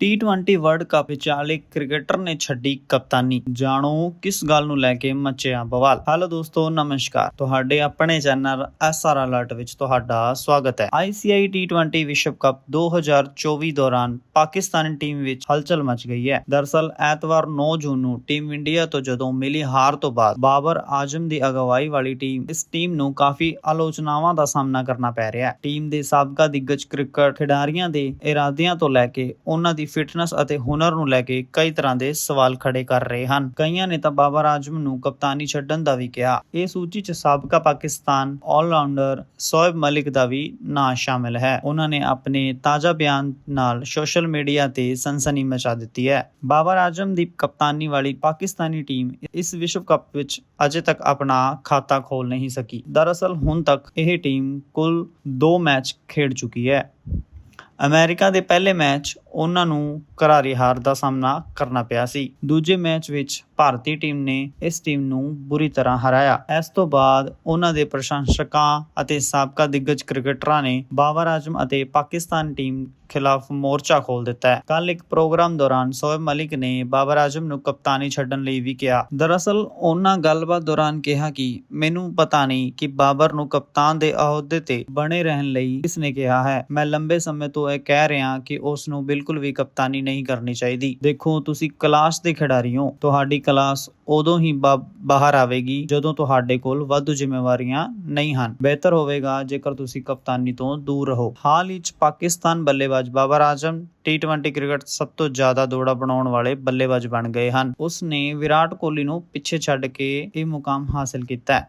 T20 world cup ਵਿਚਾਲੇ cricketer ਨੇ ਛੱਡੀ ਕਪਤਾਨੀ। ਜਾਣੋ ਕਿਸ ਗੱਲ ਨੂੰ ਲੈ ਕੇ ਮਚਿਆ ਬਵਾਲ। ਹੈਲੋ ਦੋਸਤੋ, ਨਮਸਕਾਰ। ਤੁਹਾਡੇ ਆਪਣੇ ਚੈਨਲ ਐਸਆਰ ਅਲਰਟ ਵਿੱਚ ਤੁਹਾਡਾ ਸਵਾਗਤ ਹੈ। ਆਈਸੀਆਈ ਟੀ20 ਵਿਸ਼ਵ ਕੱਪ 2024 ਦੌਰਾਨ ਪਾਕਿਸਤਾਨੀ ਟੀਮ ਵਿੱਚ ਹਲਚਲ ਮਚ ਗਈ ਹੈ। ਦਰਸਲ ਐਤਵਾਰ 9 ਜੂਨ ਨੂੰ ਟੀਮ ਇੰਡੀਆ ਤੋਂ ਜਦੋਂ ਮਿਲੀ ਹਾਰ ਤੋਂ ਬਾਅਦ ਬਾਬਰ ਆਜ਼ਮ ਦੀ ਅਗਵਾਈ ਵਾਲੀ ਟੀਮ, ਇਸ ਟੀਮ ਨੂੰ ਕਾਫੀ ਆਲੋਚਨਾਵਾਂ ਦਾ ਸਾਹਮਣਾ ਕਰਨਾ ਪੈ ਰਿਹਾ ਹੈ। ਟੀਮ ਦੇ ਸਾਬਕਾ ਦਿੱਗਜ ਕ੍ਰਿਕਟ ਖਿਡਾਰੀਆਂ ਦੇ ਇਰਾਦਿਆਂ ਤੋਂ ਲੈ ਕੇ ਉਹਨਾਂ ਦੀ ਫਿਟਨੈਸ ਅਤੇ ਹੁਨਰ ਨੂੰ ਲੈ ਕੇ ਕਈ ਤਰ੍ਹਾਂ ਦੇ ਸਵਾਲ ਖੜੇ ਕਰ ਰਹੇ ਹਨ। ਕਈਆਂ ਨੇ ਤਾਂ ਬਾਬਰ ਆਜ਼ਮ ਨੂੰ ਕਪਤਾਨੀ ਛੱਡਣ ਦਾ ਵੀ ਕਿਹਾ। ਇਹ ਸੂਚੀ 'ਚ ਸਾਬਕਾ ਪਾਕਿਸਤਾਨ ਆਲਰਾਊਂਡਰ ਸੋਇਬ ਮਲਿਕ ਦਾ ਵੀ ਨਾਂ ਸ਼ਾਮਿਲ ਹੈ। ਉਹਨਾਂ ਨੇ ਆਪਣੇ ਤਾਜ਼ਾ ਬਿਆਨ ਨਾਲ ਸੋਸ਼ਲ ਮੀਡੀਆ ਤੇ ਸਨਸਨੀ ਮਚਾ ਦਿੱਤੀ ਹੈ। ਬਾਬਰ ਆਜ਼ਮ ਦੀ ਕਪਤਾਨੀ ਵਾਲੀ ਪਾਕਿਸਤਾਨੀ ਟੀਮ ਇਸ ਵਿਸ਼ਵ ਕੱਪ ਵਿੱਚ ਅਜੇ ਤੱਕ ਆਪਣਾ ਖਾਤਾ ਖੋਲ ਨਹੀਂ ਸਕੀ। ਦਰਅਸਲ ਹੁਣ ਤੱਕ ਇਹ ਟੀਮ ਕੁੱਲ 2 ਮੈਚ ਖੇਡ ਚੁੱਕੀ ਹੈ। ਅਮਰੀਕਾ ਦੇ ਪਹਿਲੇ ਮੈਚ ਉਹਨਾਂ ਨੂੰ ਕਰਾਰੀ ਹਾਰ ਦਾ ਸਾਹਮਣਾ ਕਰਨਾ ਪਿਆ ਸੀ। ਦੂਜੇ ਮੈਚ ਵਿੱਚ ਭਾਰਤੀ ਟੀਮ ਨੇ ਇਸ ਟੀਮ ਨੂੰ ਬੁਰੀ ਤਰ੍ਹਾਂ ਹਰਾਇਆ। ਇਸ ਤੋਂ ਬਾਅਦ ਉਹਨਾਂ ਦੇ ਪ੍ਰਸ਼ੰਸਕਾਂ ਅਤੇ ਸਾਬਕਾ ਦਿੱਗਜ ਕ੍ਰਿਕਟਰਾਂ ਨੇ ਬਾਬਰ ਆਜ਼ਮ ਅਤੇ ਪਾਕਿਸਤਾਨ ਟੀਮ ਖਿਲਾਫ ਮੋਰਚਾ ਖੋਲ ਦਿੱਤਾ ਕੱਲ ਇੱਕ ਪ੍ਰੋਗਰਾਮ ਦੌਰਾਨ ਸੋਇਬ ਮਲਿਕ ਨੇ ਬਾਬਰ ਆਜ਼ਮ ਨੂੰ ਕਪਤਾਨੀ ਛੱਡਣ ਲਈ ਵੀ ਕਿਹਾ। ਦਰਅਸਲ ਉਹਨਾਂ ਗੱਲਬਾਤ ਦੌਰਾਨ ਕਿਹਾ ਕਿ ਮੈਨੂੰ ਪਤਾ ਨਹੀਂ ਕਿ ਬਾਬਰ ਨੂੰ ਕਪਤਾਨ ਦੇ ਅਹੁਦੇ ਤੇ ਬਣੇ ਰਹਿਣ ਲਈ ਕਿਸ ਨੇ ਕਿਹਾ ਹੈ। ਮੈਂ ਲੰਬੇ ਸਮੇਂ ਤੋਂ ਇਹ ਕਹਿ ਰਿਹਾ ਕਿ ਉਸ ਨੂੰ ਬਿਲਕੁਲ ਵੀ ਕਪਤਾਨੀ ਨਹੀਂ ਕਰਨੀ ਚਾਹੀਦੀ। ਦੇਖੋ, ਤੁਸੀਂ ਕਲਾਸ ਦੇ ਖਿਡਾਰੀ ਹੋ। ਤੁਹਾਡੀ ਕਲਾਸ ਉਦੋਂ ਹੀ ਬਾਹਰ ਆਵੇਗੀ ਜਦੋਂ ਤੁਹਾਡੇ ਕੋਲ ਵਾਧੂ ਜ਼ਿੰਮੇਵਾਰੀਆਂ ਨਹੀਂ ਹਨ। ਬਿਹਤਰ ਹੋਵੇਗਾ ਜੇਕਰ ਤੁਸੀਂ ਕਪਤਾਨੀ ਤੋਂ ਦੂਰ ਰਹੋ। ਹਾਲ ਹੀ 'ਚ ਪਾਕਿਸਤਾਨ ਬੱਲੇਬਾਜ਼ ਬਾਬਰ ਆਜ਼ਮ ਟੀ20 ਕ੍ਰਿਕਟ ਸਭ ਤੋਂ ਜ਼ਿਆਦਾ ਦੌੜਾ ਬਣਾਉਣ ਵਾਲੇ ਬੱਲੇਬਾਜ਼ ਬਣ ਗਏ ਹਨ। ਉਸ ਨੇ ਵਿਰਾਟ ਕੋਹਲੀ ਨੂੰ ਪਿੱਛੇ ਛੱਡ ਕੇ ਇਹ ਮੁਕਾਮ ਹਾਸਲ ਕੀਤਾ ਹੈ।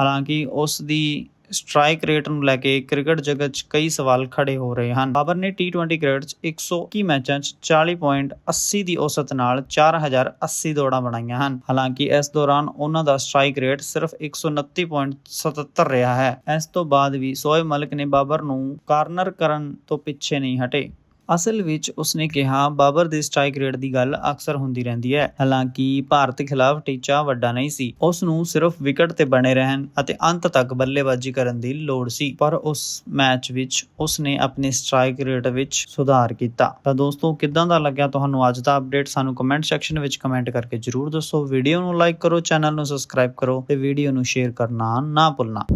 ਹਾਲਾਂਕਿ ਉਸ ਦੀ ਸਟ੍ਰਾਈਕ ਰੇਟ ਨੂੰ ਲੈ ਕੇ ਕ੍ਰਿਕਟ ਜਗਤ 'ਚ ਕਈ ਸਵਾਲ ਖੜੇ ਹੋ ਰਹੇ ਹਨ। ਬਾਬਰ ਨੇ ਟੀ20 ਕ੍ਰਿਕਟ 'ਚ 121 ਮੈਚਾਂ 'ਚ 40.80 ਦੀ ਔਸਤ ਨਾਲ 4080 ਦੌੜਾਂ ਬਣਾਈਆਂ ਹਨ। ਹਾਲਾਂਕਿ ਇਸ ਦੌਰਾਨ ਉਹਨਾਂ ਦਾ ਸਟ੍ਰਾਈਕ ਰੇਟ ਸਿਰਫ 129.77 ਰਿਹਾ ਹੈ। ਇਸ ਤੋਂ ਬਾਅਦ ਵੀ ਸੋਏ ਮਲਿਕ ਨੇ ਬਾਬਰ ਨੂੰ ਕਾਰਨਰ ਕਰਨ ਤੋਂ ਪਿੱਛੇ ਨਹੀਂ ਹਟੇ। ਅਸਲ ਵਿੱਚ ਉਸਨੇ ਕਿਹਾ, ਬਾਬਰ ਦੇ ਸਟ੍ਰਾਈਕ ਰੇਟ ਦੀ ਗੱਲ ਅਕਸਰ ਹੁੰਦੀ ਰਹਿੰਦੀ ਹੈ। ਹਾਲਾਂਕਿ ਭਾਰਤ ਖਿਲਾਫ ਟੀਚਾ ਵੱਡਾ ਨਹੀਂ ਸੀ। ਉਸ ਨੂੰ ਸਿਰਫ ਵਿਕਟ ਤੇ ਬਣੇ ਰਹਿਣ ਅਤੇ ਅੰਤ ਤੱਕ ਬੱਲੇਬਾਜ਼ੀ ਕਰਨ ਦੀ ਲੋੜ ਸੀ। ਪਰ ਉਸ ਮੈਚ ਵਿੱਚ ਉਸਨੇ ਆਪਣੇ ਸਟ੍ਰਾਈਕ ਰੇਟ ਵਿੱਚ ਸੁਧਾਰ ਕੀਤਾ। ਤਾਂ ਦੋਸਤੋ, ਕਿੱਦਾਂ ਦਾ ਲੱਗਿਆ ਤੁਹਾਨੂੰ ਅੱਜ ਦਾ ਅਪਡੇਟ ਸਾਨੂੰ ਕਮੈਂਟ ਸੈਕਸ਼ਨ ਵਿੱਚ ਕਮੈਂਟ ਕਰਕੇ ਜਰੂਰ ਦੱਸੋ। ਵੀਡੀਓ ਨੂੰ ਲਾਈਕ ਕਰੋ ਚੈਨਲ ਨੂੰ ਸਬਸਕ੍ਰਾਈਬ ਕਰੋ ਤੇ ਵੀਡੀਓ ਨੂੰ ਸ਼ੇਅਰ ਕਰਨਾ ਨਾ ਭੁੱਲਣਾ।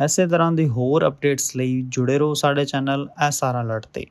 ਐਸੇ ਤਰ੍ਹਾਂ ਦੀ ਹੋਰ ਅਪਡੇਟਸ ਲਈ ਜੁੜੇ ਰਹੋ ਸਾਡੇ ਚੈਨਲ ਐਸਆਰ ਅਲਰਟ ਤੇ।